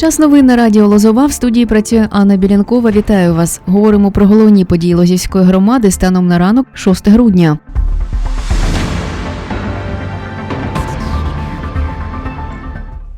Час новин на радіо Лозова в студії працює Анна Білянкова. Вітаю вас. Говоримо про головні події Лозівської громади станом на ранок 6 грудня.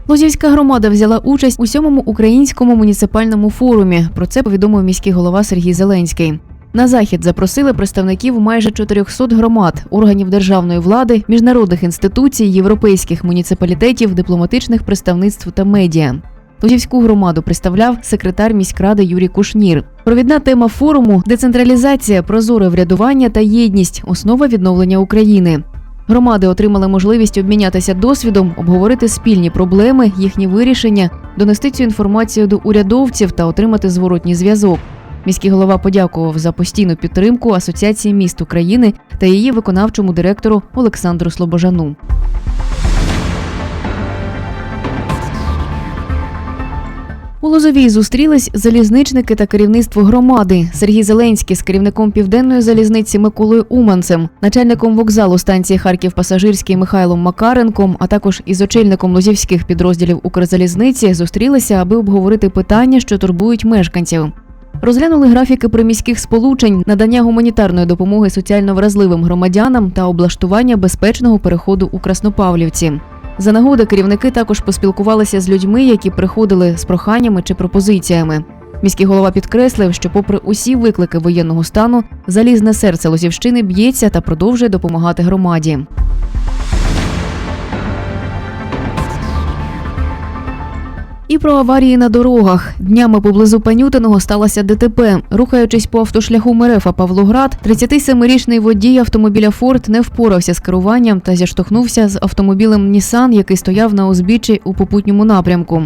Лозівська громада взяла участь у сьомому українському муніципальному форумі. Про це повідомив міський голова Сергій Зеленський. На захід запросили представників майже 400 громад, органів державної влади, міжнародних інституцій, європейських муніципалітетів, дипломатичних представництв та медіа. Лозівську громаду представляв секретар міськради Юрій Кушнір. Провідна тема форуму децентралізація, прозоре врядування та єдність основа відновлення України. Громади отримали можливість обмінятися досвідом, обговорити спільні проблеми, їхні вирішення, донести цю інформацію до урядовців та отримати зворотній зв'язок. Міський голова подякував за постійну підтримку Асоціації міст України та її виконавчому директору Олександру Слобожану. У Лозовій зустрілись залізничники та керівництво громади. Сергій Зеленський з керівником південної залізниці Миколою Уманцем, начальником вокзалу станції Харків Пасажирський Михайлом Макаренком, а також із очільником лозівських підрозділів Укрзалізниці зустрілися, аби обговорити питання, що турбують мешканців. Розглянули графіки приміських сполучень, надання гуманітарної допомоги соціально вразливим громадянам та облаштування безпечного переходу у Краснопавлівці. За нагоди керівники також поспілкувалися з людьми, які приходили з проханнями чи пропозиціями. Міський голова підкреслив, що, попри усі виклики воєнного стану, залізне серце Лозівщини б'ється та продовжує допомагати громаді. І про аварії на дорогах. Днями поблизу Панютиного сталося ДТП. Рухаючись по автошляху Мерефа Павлоград, 37-річний водій автомобіля Форд не впорався з керуванням та зіштовхнувся з автомобілем Нісан, який стояв на узбіччі у попутньому напрямку.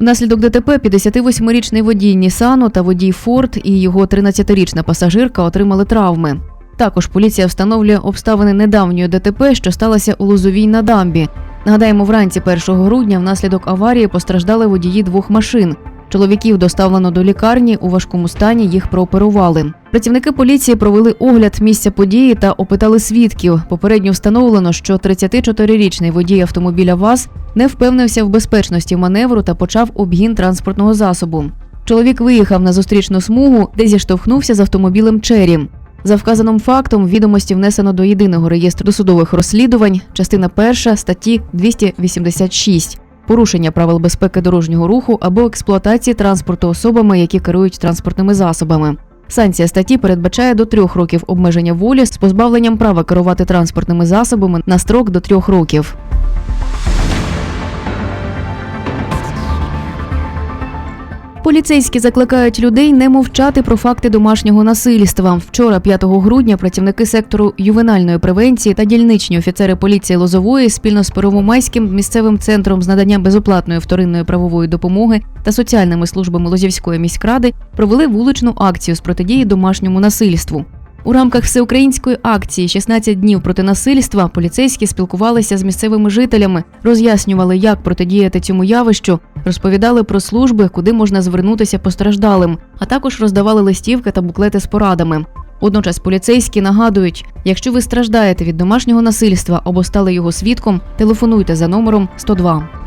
Внаслідок ДТП 58-річний водій Нісану та водій Форд і його 13-річна пасажирка отримали травми. Також поліція встановлює обставини недавньої ДТП, що сталося у Лозовій на дамбі. Нагадаємо, вранці 1 грудня внаслідок аварії постраждали водії двох машин. Чоловіків доставлено до лікарні у важкому стані їх прооперували. Працівники поліції провели огляд місця події та опитали свідків. Попередньо встановлено, що 34-річний водій автомобіля ВАЗ не впевнився в безпечності маневру та почав обгін транспортного засобу. Чоловік виїхав на зустрічну смугу, де зіштовхнувся з автомобілем Чері. За вказаним фактом відомості внесено до єдиного реєстру досудових розслідувань, частина 1 статті 286 порушення правил безпеки дорожнього руху або експлуатації транспорту особами, які керують транспортними засобами. Санкція статті передбачає до трьох років обмеження волі з позбавленням права керувати транспортними засобами на строк до трьох років. Поліцейські закликають людей не мовчати про факти домашнього насильства. Вчора, 5 грудня, працівники сектору ювенальної превенції та дільничні офіцери поліції Лозової спільно з Первомайським місцевим центром з надання безоплатної вторинної правової допомоги та соціальними службами Лозівської міськради провели вуличну акцію з протидії домашньому насильству. У рамках всеукраїнської акції «16 днів проти насильства поліцейські спілкувалися з місцевими жителями, роз'яснювали, як протидіяти цьому явищу, розповідали про служби, куди можна звернутися постраждалим, а також роздавали листівки та буклети з порадами. Водночас поліцейські нагадують, якщо ви страждаєте від домашнього насильства або стали його свідком, телефонуйте за номером 102.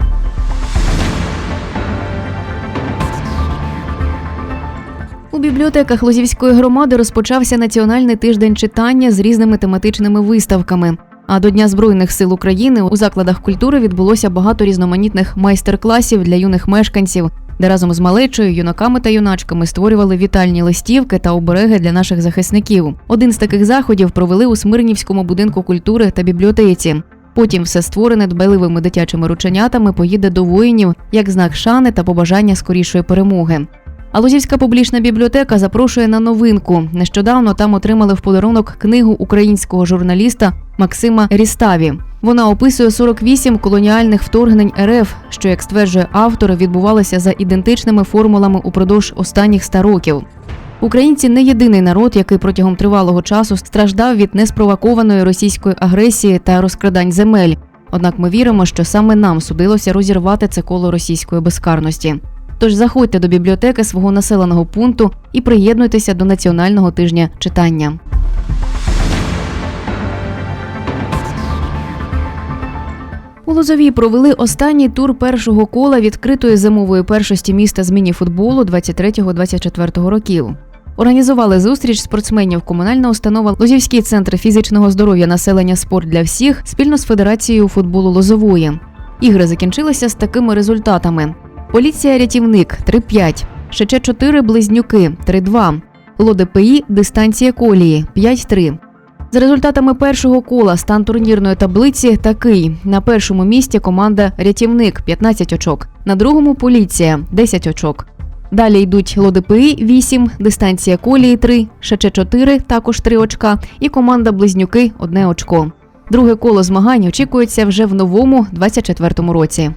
У бібліотеках Лозівської громади розпочався національний тиждень читання з різними тематичними виставками. А до Дня Збройних сил України у закладах культури відбулося багато різноманітних майстер-класів для юних мешканців, де разом з малечою, юнаками та юначками створювали вітальні листівки та обереги для наших захисників. Один з таких заходів провели у Смирнівському будинку культури та бібліотеці. Потім все створене дбайливими дитячими рученятами поїде до воїнів як знак шани та побажання скорішої перемоги. А Лозівська публічна бібліотека запрошує на новинку. Нещодавно там отримали в подарунок книгу українського журналіста Максима Ріставі. Вона описує 48 колоніальних вторгнень РФ, що, як стверджує автор, відбувалися за ідентичними формулами упродовж останніх ста років. Українці не єдиний народ, який протягом тривалого часу страждав від неспровокованої російської агресії та розкрадань земель. Однак ми віримо, що саме нам судилося розірвати це коло російської безкарності. Тож заходьте до бібліотеки свого населеного пункту і приєднуйтеся до національного тижня читання. У Лозовій провели останній тур першого кола відкритої зимової першості міста з міні-футболу 23-24 років. Організували зустріч спортсменів комунальна установа Лозівський центр фізичного здоров'я населення спорт для всіх спільно з Федерацією футболу Лозової. Ігри закінчилися з такими результатами: Поліція рятівник 3-5, ШЧ 4 близнюки 3-2, ЛОДПІ дистанція колії 5-3. За результатами першого кола стан турнірної таблиці такий: на першому місці команда Рятівник 15 очок, на другому поліція 10 очок. Далі йдуть ЛОДПІ 8, дистанція колії 3, ШЧ 4 також 3 очка, і команда Близнюки 1 очко. Друге коло змагань очікується вже в новому 24-му році.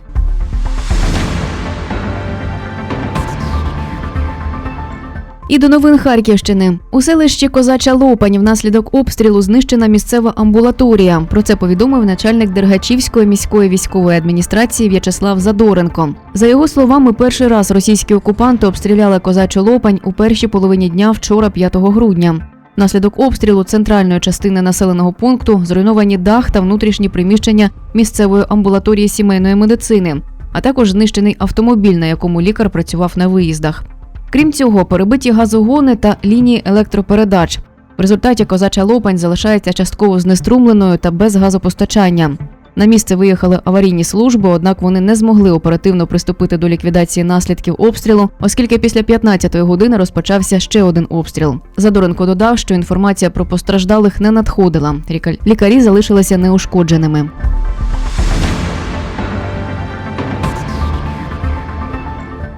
І до новин Харківщини у селищі Козача Лопань внаслідок обстрілу знищена місцева амбулаторія. Про це повідомив начальник Дергачівської міської військової адміністрації В'ячеслав Задоренко. За його словами, перший раз російські окупанти обстріляли Козачу Лопань у першій половині дня вчора, 5 грудня. Внаслідок обстрілу центральної частини населеного пункту зруйновані дах та внутрішні приміщення місцевої амбулаторії сімейної медицини, а також знищений автомобіль, на якому лікар працював на виїздах. Крім цього, перебиті газогони та лінії електропередач. В результаті козача Лопань залишається частково знеструмленою та без газопостачання. На місце виїхали аварійні служби, однак вони не змогли оперативно приступити до ліквідації наслідків обстрілу, оскільки після 15-ї години розпочався ще один обстріл. Задоренко додав, що інформація про постраждалих не надходила. Лікарі залишилися неушкодженими.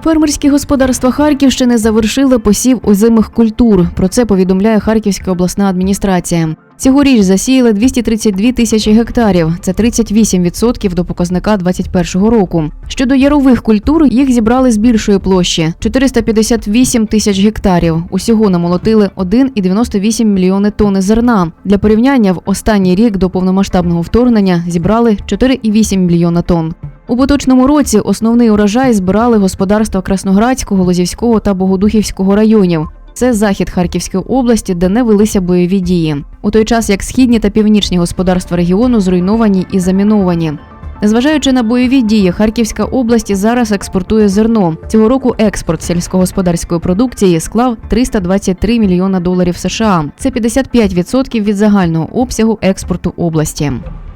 Фермерські господарства Харківщини завершили посів озимих культур. Про це повідомляє Харківська обласна адміністрація. Цьогоріч засіяли 232 тисячі гектарів. Це 38% до показника 2021 року. Щодо ярових культур, їх зібрали з більшої площі 458 тисяч гектарів. Усього намолотили 1,98 мільйони тонни зерна. Для порівняння в останній рік до повномасштабного вторгнення зібрали 4,8 мільйона тонн. У поточному році основний урожай збирали господарства Красноградського, Лозівського та Богодухівського районів. Це захід Харківської області, де не велися бойові дії. У той час як східні та північні господарства регіону зруйновані і заміновані. Незважаючи на бойові дії, Харківська область зараз експортує зерно. Цього року експорт сільськогосподарської продукції склав 323 мільйона доларів США. Це 55% від загального обсягу експорту області.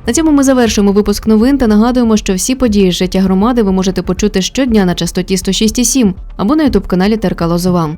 На цьому ми завершуємо випуск новин та нагадуємо, що всі події з життя громади ви можете почути щодня на частоті 106,7 або на ютуб каналі Терка Лозова.